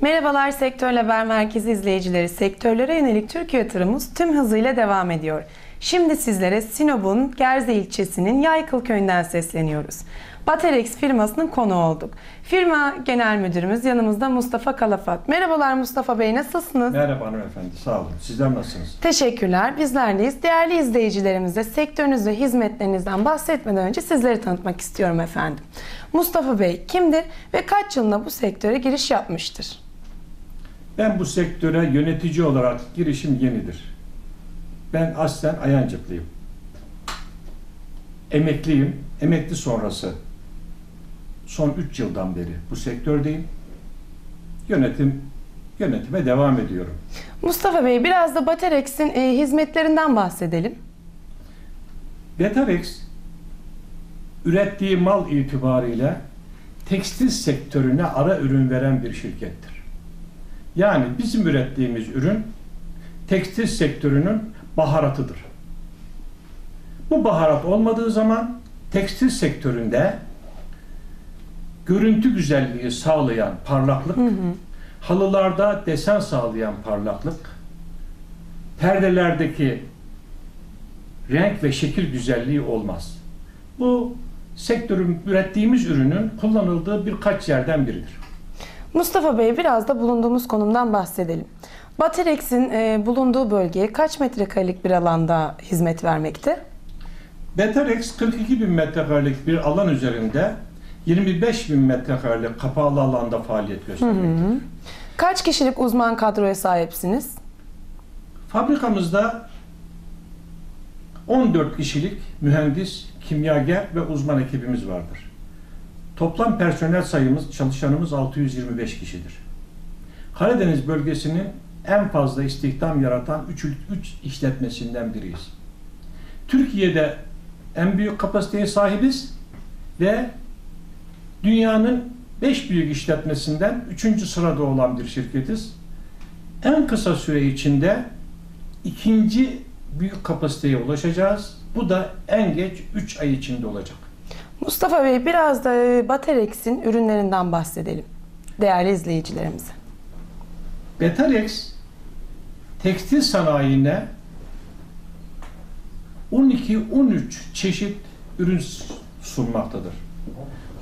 Merhabalar Sektör Haber Merkezi izleyicileri. Sektörlere yönelik Türkiye yatırımımız tüm hızıyla devam ediyor. Şimdi sizlere Sinop'un Gerze ilçesinin Yaykıl köyünden sesleniyoruz. Baterex firmasının konu olduk. Firma Genel Müdürümüz yanımızda Mustafa Kalafat. Merhabalar Mustafa Bey nasılsınız? Merhaba hanımefendi, sağ olun. Sizler nasılsınız? Teşekkürler. Bizlerdeyiz. Değerli izleyicilerimize sektörünüz ve hizmetlerinizden bahsetmeden önce sizleri tanıtmak istiyorum efendim. Mustafa Bey kimdir ve kaç yılında bu sektöre giriş yapmıştır? Ben bu sektöre yönetici olarak girişim yenidir. Ben aslen Ayancıklıyım. Emekliyim. Emekli sonrası son 3 yıldan beri bu sektördeyim. Yönetim yönetime devam ediyorum. Mustafa Bey biraz da Baterex'in e, hizmetlerinden bahsedelim. Betarex ürettiği mal itibariyle tekstil sektörüne ara ürün veren bir şirkettir. Yani bizim ürettiğimiz ürün tekstil sektörünün baharatıdır. Bu baharat olmadığı zaman tekstil sektöründe görüntü güzelliği sağlayan parlaklık, halılarda desen sağlayan parlaklık, perdelerdeki renk ve şekil güzelliği olmaz. Bu sektörün ürettiğimiz ürünün kullanıldığı birkaç yerden biridir. Mustafa Bey biraz da bulunduğumuz konumdan bahsedelim. Baterex'in e, bulunduğu bölgeye kaç metrekarelik bir alanda hizmet vermekte? Betarex 42 bin metrekarelik bir alan üzerinde 25 bin metrekarelik kapalı alanda faaliyet göstermektedir. Kaç kişilik uzman kadroya sahipsiniz? Fabrikamızda 14 kişilik mühendis, kimyager ve uzman ekibimiz vardır. Toplam personel sayımız, çalışanımız 625 kişidir. Karadeniz bölgesinin en fazla istihdam yaratan 3, 3 işletmesinden biriyiz. Türkiye'de en büyük kapasiteye sahibiz ve dünyanın 5 büyük işletmesinden 3. sırada olan bir şirketiz. En kısa süre içinde ikinci büyük kapasiteye ulaşacağız. Bu da en geç 3 ay içinde olacak. Mustafa Bey biraz da e, Baterex'in ürünlerinden bahsedelim. Değerli izleyicilerimize. Betarex tekstil sanayine 12-13 çeşit ürün sunmaktadır.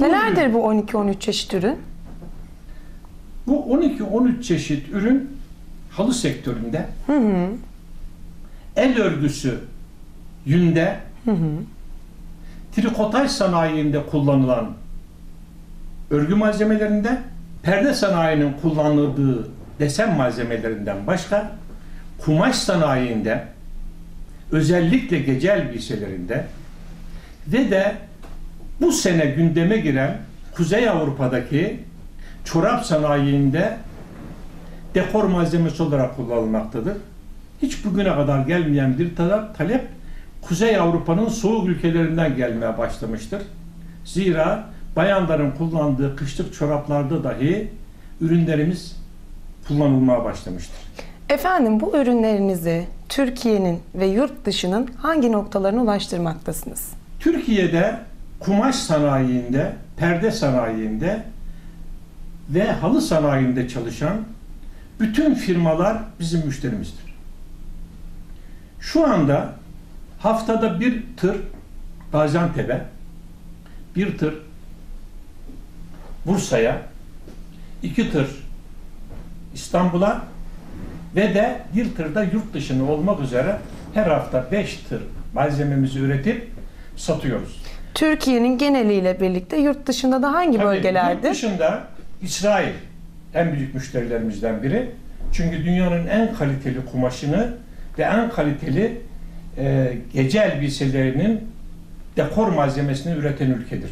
Nelerdir bu 12-13 çeşit ürün? Bu 12-13 çeşit ürün halı sektöründe el örgüsü yünde trikotaj sanayinde kullanılan örgü malzemelerinde perde sanayinin kullanıldığı desen malzemelerinden başka kumaş sanayinde özellikle gece elbiselerinde ve de bu sene gündeme giren Kuzey Avrupa'daki çorap sanayinde dekor malzemesi olarak kullanılmaktadır. Hiç bugüne kadar gelmeyen bir talep, Kuzey Avrupa'nın soğuk ülkelerinden gelmeye başlamıştır. Zira bayanların kullandığı kışlık çoraplarda dahi ürünlerimiz kullanılmaya başlamıştır. Efendim bu ürünlerinizi Türkiye'nin ve yurt dışının hangi noktalarına ulaştırmaktasınız? Türkiye'de kumaş sanayinde, perde sanayinde ve halı sanayinde çalışan bütün firmalar bizim müşterimizdir. Şu anda haftada bir tır Gaziantep'e, bir tır Bursa'ya, iki tır İstanbul'a ve de bir tırda yurt dışına olmak üzere her hafta beş tır malzememizi üretip satıyoruz. Türkiye'nin geneliyle birlikte yurt dışında da hangi Tabii bölgelerde? Yurt dışında İsrail en büyük müşterilerimizden biri. Çünkü dünyanın en kaliteli kumaşını ve en kaliteli e, gece elbiselerinin dekor malzemesini üreten ülkedir.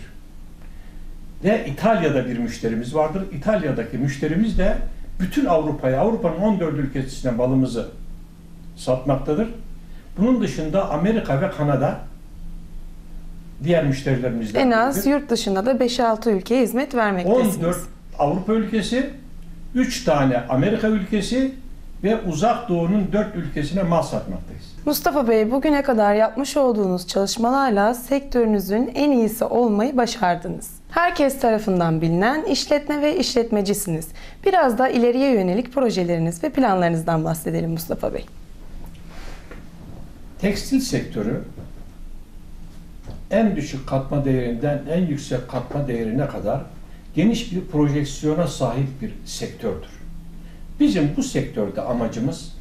Ve İtalya'da bir müşterimiz vardır. İtalya'daki müşterimiz de bütün Avrupa'ya, Avrupa'nın 14 ülkesine malımızı satmaktadır. Bunun dışında Amerika ve Kanada diğer müşterilerimizden En az biridir. yurt dışında da 5-6 ülkeye hizmet vermektesiniz. 14 Avrupa ülkesi, 3 tane Amerika ülkesi ve uzak doğunun dört ülkesine mal satmaktayız. Mustafa Bey, bugüne kadar yapmış olduğunuz çalışmalarla sektörünüzün en iyisi olmayı başardınız. Herkes tarafından bilinen işletme ve işletmecisiniz. Biraz da ileriye yönelik projeleriniz ve planlarınızdan bahsedelim Mustafa Bey. Tekstil sektörü en düşük katma değerinden en yüksek katma değerine kadar geniş bir projeksiyona sahip bir sektördür. Bizim bu sektörde amacımız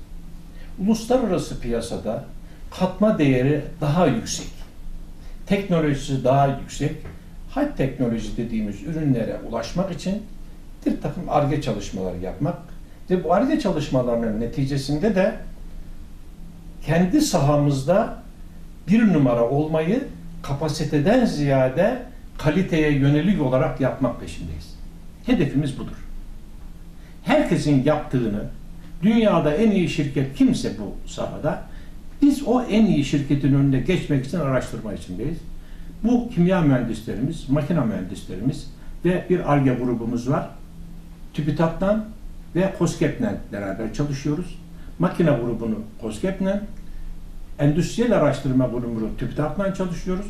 uluslararası piyasada katma değeri daha yüksek, teknolojisi daha yüksek, high teknoloji dediğimiz ürünlere ulaşmak için bir takım ARGE çalışmaları yapmak ve bu ARGE çalışmalarının neticesinde de kendi sahamızda bir numara olmayı kapasiteden ziyade kaliteye yönelik olarak yapmak peşindeyiz. Hedefimiz budur. Herkesin yaptığını, dünyada en iyi şirket kimse bu sahada, biz o en iyi şirketin önüne geçmek için araştırma içindeyiz. Bu kimya mühendislerimiz, makine mühendislerimiz ve bir ARGE grubumuz var. TÜBİTAK'tan ve KOSGEB'le beraber çalışıyoruz. Makine grubunu KOSGEB'le, endüstriyel araştırma grubunu TÜBİTAK'la çalışıyoruz.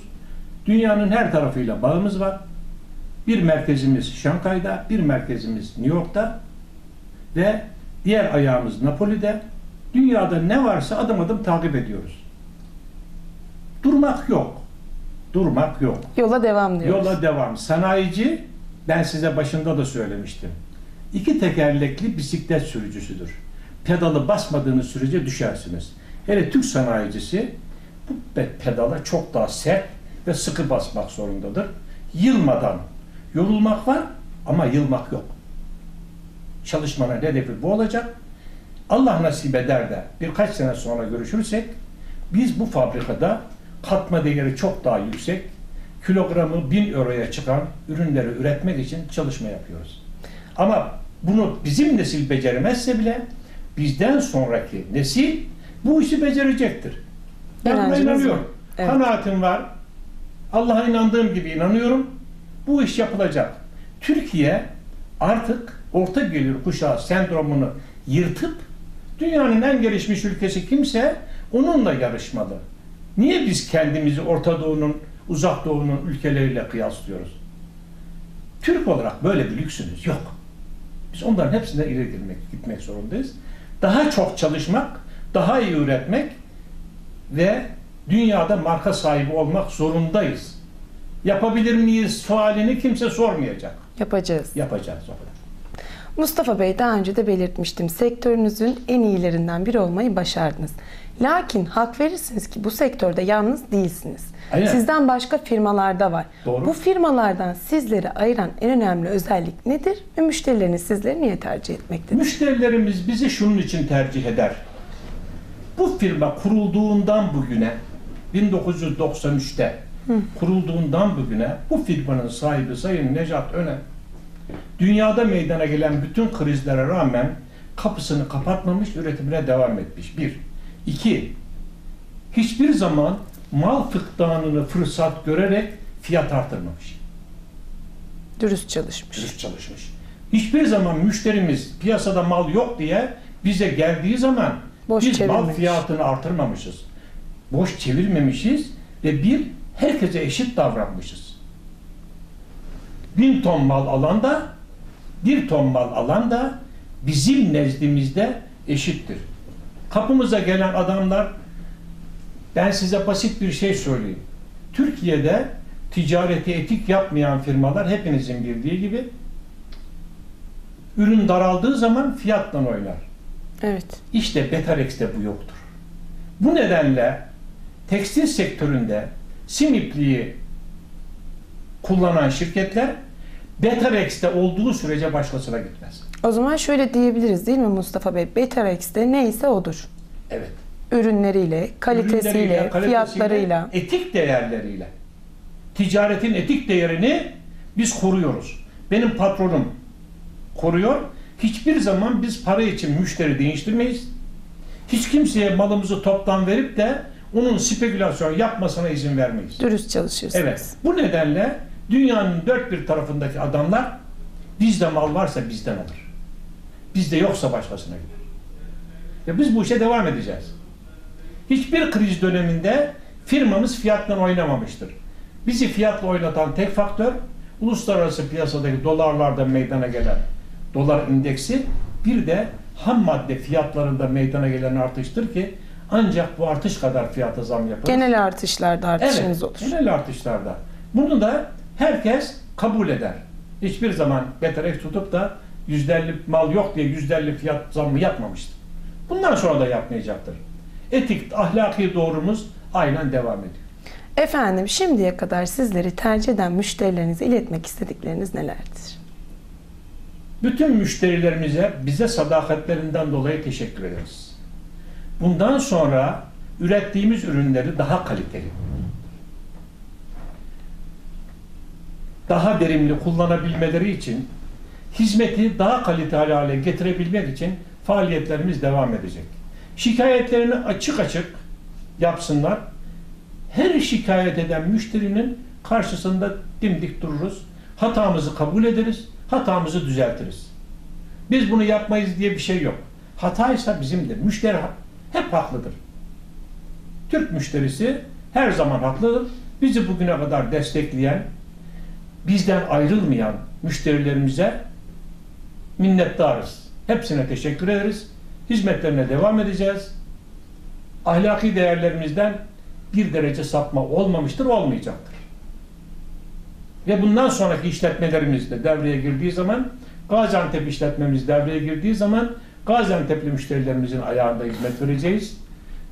Dünyanın her tarafıyla bağımız var. Bir merkezimiz Şangay'da, bir merkezimiz New York'ta ve diğer ayağımız Napoli'de. Dünyada ne varsa adım adım takip ediyoruz. Durmak yok. Durmak yok. Yola devam diyoruz. Yola devam. Sanayici, ben size başında da söylemiştim. İki tekerlekli bisiklet sürücüsüdür. Pedalı basmadığınız sürece düşersiniz. Hele Türk sanayicisi bu pe- pedala çok daha sert ve sıkı basmak zorundadır. Yılmadan. Yorulmak var ama yılmak yok. Çalışmanın hedefi bu olacak. Allah nasip eder de birkaç sene sonra görüşürsek biz bu fabrikada katma değeri çok daha yüksek, kilogramı 1000 euroya çıkan ürünleri üretmek için çalışma yapıyoruz. Ama bunu bizim nesil beceremezse bile bizden sonraki nesil bu işi becerecektir. Ben buna inanıyorum. Evet. Kanaatim var. Allah'a inandığım gibi inanıyorum. Bu iş yapılacak. Türkiye artık orta gelir kuşağı sendromunu yırtıp dünyanın en gelişmiş ülkesi kimse onunla yarışmalı. Niye biz kendimizi Orta Doğu'nun, Uzak Doğu'nun ülkeleriyle kıyaslıyoruz? Türk olarak böyle bir lüksümüz yok. Biz onların hepsinden ileri gitmek, gitmek zorundayız. Daha çok çalışmak, daha iyi üretmek ve dünyada marka sahibi olmak zorundayız. Yapabilir miyiz sualini kimse sormayacak. Yapacağız. Yapacağız o kadar. Mustafa Bey daha önce de belirtmiştim. Sektörünüzün en iyilerinden biri olmayı başardınız. Lakin hak verirsiniz ki bu sektörde yalnız değilsiniz. Aynen. Sizden başka firmalar da var. Doğru. Bu firmalardan sizleri ayıran en önemli özellik nedir ve müşterileriniz sizleri niye tercih etmektedir? Müşterilerimiz bizi şunun için tercih eder. Bu firma kurulduğundan bugüne 1993'te kurulduğundan bugüne bu firmanın sahibi Sayın Necat Önen dünyada meydana gelen bütün krizlere rağmen kapısını kapatmamış, üretimine devam etmiş. Bir. İki, hiçbir zaman mal fıktanını fırsat görerek fiyat artırmamış. Dürüst çalışmış. Dürüst çalışmış. Hiçbir zaman müşterimiz piyasada mal yok diye bize geldiği zaman Boş biz mal çevirmemiş. fiyatını artırmamışız. Boş çevirmemişiz ve bir herkese eşit davranmışız. Bin ton mal alan da bir ton mal alan da bizim nezdimizde eşittir. Kapımıza gelen adamlar ben size basit bir şey söyleyeyim. Türkiye'de ticareti etik yapmayan firmalar hepinizin bildiği gibi ürün daraldığı zaman fiyatla oynar. Evet. İşte Betarex'te bu yoktur. Bu nedenle tekstil sektöründe sim ipliği kullanan şirketler Betarex'te olduğu sürece başkasına gitmez. O zaman şöyle diyebiliriz değil mi Mustafa Bey? Betarex'te neyse odur. Evet. Ürünleriyle, kalitesiyle, Ürünleriyle, kalitesiyle, fiyatlarıyla. etik değerleriyle. Ticaretin etik değerini biz koruyoruz. Benim patronum koruyor. Hiçbir zaman biz para için müşteri değiştirmeyiz. Hiç kimseye malımızı toptan verip de onun spekülasyon yapmasına izin vermeyiz. Dürüst çalışırsınız. Evet. Bu nedenle dünyanın dört bir tarafındaki adamlar bizde mal varsa bizden alır. Bizde yoksa başkasına gider. Ve biz bu işe devam edeceğiz. Hiçbir kriz döneminde firmamız fiyatla oynamamıştır. Bizi fiyatla oynatan tek faktör uluslararası piyasadaki dolarlarda meydana gelen dolar indeksi bir de ham madde fiyatlarında meydana gelen artıştır ki ancak bu artış kadar fiyata zam yapılır. Genel artışlarda artışınız evet, olur. genel artışlarda. Bunu da herkes kabul eder. Hiçbir zaman Beterex tutup da %50 mal yok diye %50 fiyat zammı yapmamıştır. Bundan sonra da yapmayacaktır. Etik, ahlaki doğrumuz aynen devam ediyor. Efendim şimdiye kadar sizleri tercih eden müşterilerinize iletmek istedikleriniz nelerdir? Bütün müşterilerimize bize sadakatlerinden dolayı teşekkür ederiz. Bundan sonra ürettiğimiz ürünleri daha kaliteli, daha verimli kullanabilmeleri için, hizmeti daha kaliteli hale getirebilmek için faaliyetlerimiz devam edecek. Şikayetlerini açık açık yapsınlar. Her şikayet eden müşterinin karşısında dimdik dururuz. Hatamızı kabul ederiz, hatamızı düzeltiriz. Biz bunu yapmayız diye bir şey yok. Hataysa bizimdir. Müşteri hep haklıdır. Türk müşterisi her zaman haklıdır. Bizi bugüne kadar destekleyen, bizden ayrılmayan müşterilerimize minnettarız. Hepsine teşekkür ederiz. Hizmetlerine devam edeceğiz. Ahlaki değerlerimizden bir derece sapma olmamıştır, olmayacaktır. Ve bundan sonraki işletmelerimiz de devreye girdiği zaman, Gaziantep işletmemiz devreye girdiği zaman Gaziantep'li müşterilerimizin ayağında hizmet vereceğiz.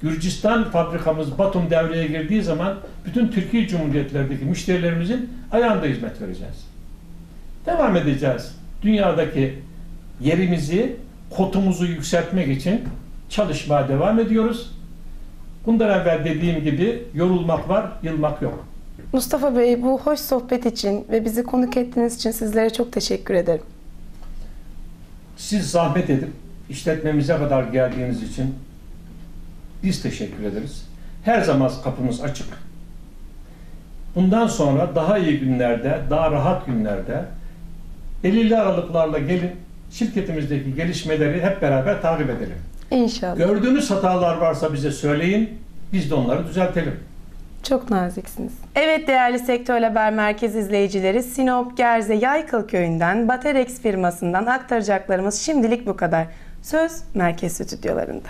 Gürcistan fabrikamız Batum devreye girdiği zaman bütün Türkiye Cumhuriyetlerindeki müşterilerimizin ayağında hizmet vereceğiz. Devam edeceğiz. Dünyadaki yerimizi, kotumuzu yükseltmek için çalışmaya devam ediyoruz. Bundan evvel dediğim gibi yorulmak var, yılmak yok. Mustafa Bey bu hoş sohbet için ve bizi konuk ettiğiniz için sizlere çok teşekkür ederim. Siz zahmet edip işletmemize kadar geldiğiniz için biz teşekkür ederiz. Her zaman kapımız açık. Bundan sonra daha iyi günlerde, daha rahat günlerde belirli aralıklarla gelin şirketimizdeki gelişmeleri hep beraber takip edelim. İnşallah. Gördüğünüz hatalar varsa bize söyleyin, biz de onları düzeltelim. Çok naziksiniz. Evet değerli Sektör Haber Merkez izleyicileri Sinop Gerze Yaykıl Köyü'nden Baterex firmasından aktaracaklarımız şimdilik bu kadar. Söz merkez stüdyolarında.